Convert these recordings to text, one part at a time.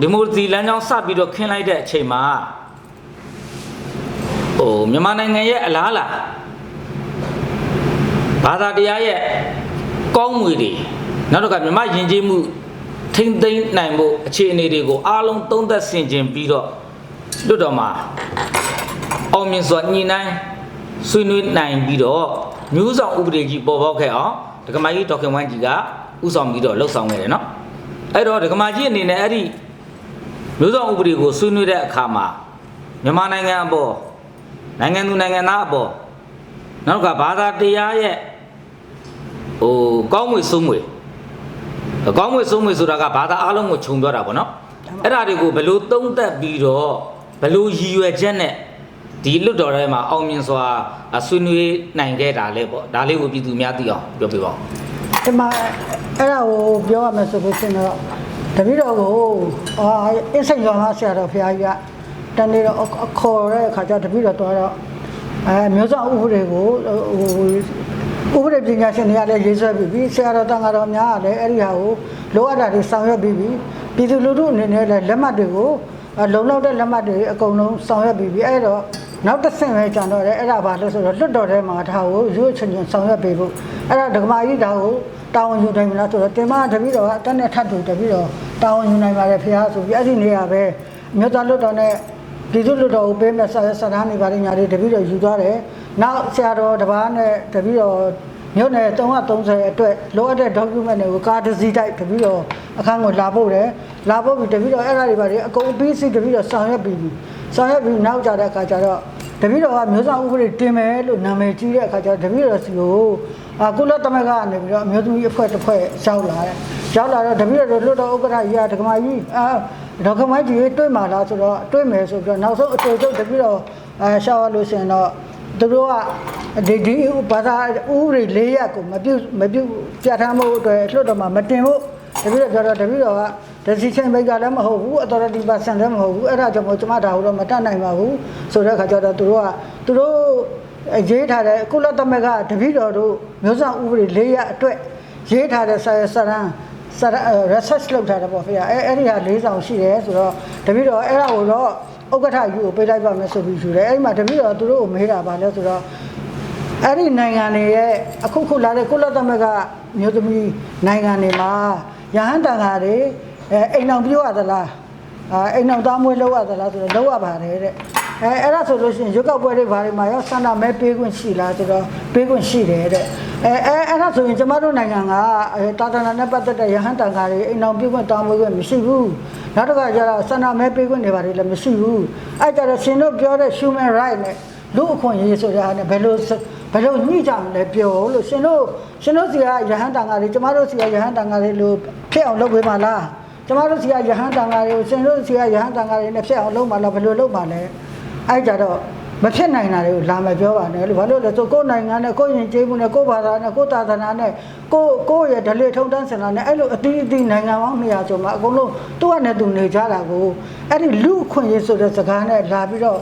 ဒီမိုကရေစီလမ်းကြောင်းစပြီးတော့ခင်းလိုက်တဲ့အချိန်မှာဟိုမြန်မာနိုင်ငံရဲ့အလားအလာဘာသာတရားရဲ့ကောင်းငွေတွေနောက်တော့ကမြန်မာယဉ်ကျေးမှုထိမ့်သိမ်းနိုင်ဖို့အခြေအနေတွေကိုအားလုံးသုံးသပ်ဆင်ခြင်ပြီးတော့လွတ်တော်မှာအောင်မြင်စွာညှိနှိုင်းဆွေးနွေးနိုင်ပြီးတော့မျိုးဆောင်ဥပဒေကြီးပေါ်ပေါက်ခဲ့အောင်ဒကမကြီးဒေါက်ခင်ဝမ်ကြီးကဥဆောင်ပြီးတော့လှုပ်ဆောင်ခဲ့တယ်နော်အဲ့တော့ဒကမကြီးအနေနဲ့အဲ့ဒီ မျိုးဆောင်ဥပဒေကိုဆွေးနွေးတဲ့အခါမှာမြန်မာနိုင်ငံအပေါ်နိုင်ငံသူနိုင်ငံသားအပေါ်နောက်ကဘာသာတရားရဲ့ဟိုကောင်းမွေဆုံးမွေကောင်းမွေဆုံးမွေဆိုတာကဘာသာအလုံးကိုခြုံပြောတာပေါ့နော်အဲ့ဒါတွေကိုဘယ်လိုသုံးသပ်ပြီးတော့ဘယ်လိုရည်ရွယ်ချက်နဲ့ဒီလွတ်တော်ထဲမှာအောင်မြင်စွာဆွေးနွေးနိုင်ခဲ့တာလဲပေါ့ဒါလေးကိုပြည်သူများသိအောင်ပြောပြပါဦးဒီမှာအဲ့ဒါကိုပြောရမယ်ဆိုလို့ရှိရင်တော့ တပည့်တော်ကိုအာအစ်စိန်တော်မှာဆရာတော်ဘုရားကြီးကတနေ့တော့အခေါ်တဲ့အခါကျတပည့်တော်တော့အဲမျိုးစောဥပဒေကိုဟိုဥပဒေပညာရှင်တွေကလည်းရေးဆွဲပြီးပြီးဆရာတော်တန်ဃာတော်များကလည်းအဲ့ဒီဟာကိုလိုအပ်တာတွေဆောင်ရွက်ပြီးပြီးပြည်သူလူထုအနေနဲ့လည်းလက်မှတ်တွေကိုလုံလောက်တဲ့လက်မှတ်တွေအကုန်လုံးဆောင်ရွက်ပြီးပြီးအဲ့တော့ နောက်တစ်ဆင့်ပဲကြံတော့တယ်အဲ့ဒါဘာလို့ဆိုတော့လွတ်တော်ထဲမှာဒါကိုရွေးချင်ချင်ဆောင်ရွက်ပေးဖို့အဲ့ဒါဒကမာကြီးဒါကိုတာဝန်ယူနိုင်မလားဆိုတော့တင်မတပည့်တော်ကအတက်နဲ့ထပ်တူတပည့်တော်တာဝန်ယူနိုင်ပါတယ်ဖေဟာဆိုပြီးအဲ့ဒီနေရာပဲမြို့သားလွတ်တော်နဲ့ဒီလိုလွတ်တော်ကိုပေးမဲ့ဆရာဆရာနေပါလိညာတွေတပည့်တော်ယူသွားတယ်နောက်ဆရာတော်တပားနဲ့တပည့်တော်မြို့နယ်330အတွက်လိုအပ်တဲ့ document တွေကိုကားတစ်စီးတိုက်တပည့်တော်အခန်းကိုလာပို့တယ်လာပို့ပြီးတပည့်တော်အဲ့ဒါတွေပါတွေအကုန်ပြီးစီတပည့်တော်ဆောင်ရွက်ပြီးပြီဆောင်ရွက်ပြီးနောက်ကြတဲ့အခါကျတော့ တပည့်တော်ကမျိုးဆောင်ဥပဒေတင်မယ်လို့နာမည်ကြီးတဲ့အခါကျတော့တပည့်တော်စီကိုအာကုလသမဂ္ဂကနေပြီးတော့အမျိုးသမီးအဖွဲ့တစ်ဖွဲ့ရောက်လာတယ်ရောက်လာတော့တပည့်တော်လွတ်တော်ဥက္ကဋ္ဌကြီးကဒကမာကြီးအာဒကမာကြီးတွေ့မှာလားဆိုတော့တွေ့မယ်ဆိုပြီးတော့နောက်ဆုံးအတူတူတပည့်တော်အဲရှောက်ရလို့ရှိရင်တော့သူတို့ကဒီဒီဘာသာဥပဒေ၄ရပ်ကိုမပြုတ်မပြုတ်ပြဋ္ဌာန်းမှုအတွက်လွတ်တော်မှာမတင်ဖို့ တပည့်တော်ပြောတော့တပည့်တော်က decision maker လည်းမဟုတ်ဘူး authority person လည်းမဟုတ်ဘူးအဲ့ဒါကြောင့်မို့ကျွန်မဒါကိုတော့မတတ်နိုင်ပါဘူးဆိုတဲ့အခါကျတော့သူတို့ကသူတို့ရေးထားတဲ့ကုလသမဂ္ဂတပည့်တော်တို့မျိုးဆောင်ဥပဒေ၄ရပ်အတွက်ရေးထားတဲ့ဆရာဆရန်ဆရာ research လုပ်ထားတယ်ပေါ့ဖေအဲအဲ့ဒီဟာ၄ဆောင်ရှိတယ်ဆိုတော့တပည့်တော်အဲ့ဒါကိုတော့ဥက္ကဋ္ဌယူကိုပေးလိုက်ပါမယ်ဆိုပြီးယူတယ်အဲ့ဒီမှာတပည့်တော်သူတို့ကိုမေးတာပါလဲဆိုတော့အဲ့ဒီနိုင်ငံတွေရဲ့အခုခုလာတဲ့ကုလသမဂ္ဂမျိုးသမီးနိုင်ငံတွေမှာ ရဟန်းတန်ဃာတွေအဲအိမ်အောင်ပြုတ်ရသလားအာအိမ်အောင်သားမွေးလောက်ရသလားဆိုတော့လောက်ရပါတယ်တဲ့အဲအဲ့ဒါဆိုလို့ရှိရင်ရုပ်ောက်ပွဲတွေဘာတွေမှာရောစန္ဒမဲပေးခွင့်ရှိလားဆိုတော့ပေးခွင့်ရှိတယ်တဲ့အဲအဲအဲ့ဒါဆိုရင်ကျမတို့နိုင်ငံကအဲတာသနာနဲ့ပတ်သက်တဲ့ရဟန်းတန်ဃာတွေအိမ်အောင်ပြုတ်ခွင့်တောင်းမွေးခွင့်မရှိဘူးနောက်တစ်ခါကျတော့စန္ဒမဲပေးခွင့်တွေဘာတွေလည်းမရှိဘူးအဲ့ကြတော့ရှင်တို့ပြောတဲ့ human right နဲ့လူအခွင့်အရေးဆိုတဲ့ဟာနဲ့ဘယ်လို ဘယ်လိုညှိကြမလဲပြောလို့ရှင်တို့ရှင်တို့စီကရဟန်းတန်ဃာတွေကျမတို့စီကရဟန်းတန်ဃာတွေလို့ဖြစ်အောင်လုပ်ပေးပါလားကျမတို့စီကရဟန်းတန်ဃာတွေကိုရှင်တို့စီကရဟန်းတန်ဃာတွေနဲ့ဖြစ်အောင်လုပ်ပါလားဘယ်လိုလုပ်ပါလဲအဲ့ကြတော့မဖြစ်နိုင်တာတွေကိုလာမပြောပါနဲ့လို့ဘာလို့လဲဆိုကိုယ်နိုင်ငံနဲ့ကိုယ်ရင်ကျေးမှုနဲ့ကိုယ်ဘာသာနဲ့ကိုယ်သာသနာနဲ့ကိုယ်ကိုယ့်ရဲ့ဓလေ့ထုံတန်းစင်လာနဲ့အဲ့လိုအတီးအတီးနိုင်ငံပေါင်း200ကျော်မှာအကုန်လုံးသူ့အနေနဲ့သူနေကြတာကိုအဲ့ဒီလူအခွင့်အရေးဆိုတဲ့စကားနဲ့လာပြီးတော့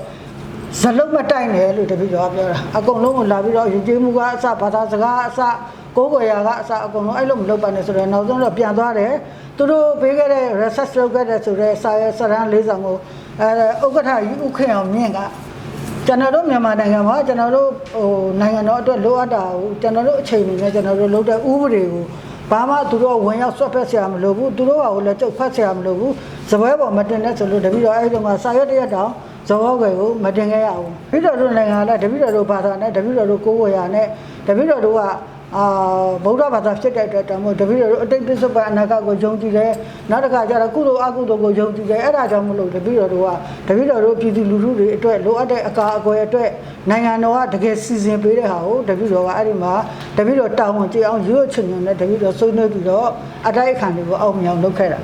ဇလုံးမတိုက်နဲ့လို့တပည့်တော်ကပြောတာအကုန်လုံးကိုလာပြီးတော့ယဉ်ကျေးမှုကအစဘာသာစကားအစကိုးကွယ်ရာကအစအကုန်လုံးအဲ့လိုမလုပ်ပါနဲ့ဆိုတော့နောက်ဆုံးတော့ပြန်သွားတယ်သူတို့ပေးခဲ့တဲ့ research လုပ်ခဲ့တဲ့ဆိုတော့စာရစရန်လေးဆောင်ကိုအဲဥက္ကဋ္ဌကြီးဥခင်အောင်မြင့်ကကျွန်တော်တို့မြန်မာနိုင်ငံမှာကျွန်တော်တို့ဟိုနိုင်ငံတော်အတွက်လိုအပ်တာကိုကျွန်တော်တို့အချိန်နဲ့ကျွန်တော်တို့လုပ်တဲ့ဥပဒေကိုဘာမှသူတို့ဝင်ရောက်ဆွတ်ဖက်ဆရာမလိုဘူးသူတို့ကလည်းကြောက်ဖက်ဆရာမလိုဘူးစပွဲပေါ်မတင်တဲ့ဆိုလို့တပည့်တော်အဲ့ဒီမှာစာရွက်တရက်တောင် ဇောကွယ်ကိုမတင်ခဲ့ရဘူးတပည့်တော်တို့နိုင်ငံကတပည့်တော်တို့ဘာသာနဲ့တပည့်တော်တို့ကိုးဝယ်ရနဲ့တပည့်တော်တို့ကအာဗုဒ္ဓဘာသာဖြစ်တဲ့အတွက်တောင်မို့တပည့်တော်တို့အတိတ်ပစ္စုပန်အနာဂတ်ကိုယုံကြည်တယ်နောက်တစ်ခါကျတော့ကုသိုလ်အကုသိုလ်ကိုယုံကြည်တယ်အဲ့ဒါကြောင့်မလို့တပည့်တော်တို့ကတပည့်တော်တို့ပြည်သူလူထုတွေအတွက်လိုအပ်တဲ့အကာအကွယ်အတွက်နိုင်ငံတော်ကတကယ်စီစဉ်ပေးတဲ့ဟာကိုတပည့်တော်ကအဲ့ဒီမှာတပည့်တော်တာဝန်ကျေအောင်ရွတ်ချင်တယ်တပည့်တော်ဆုံးနေပြီးတော့အတိုက်အခံတွေကိုအောက်မြောင်လုပ်ခဲ့တာ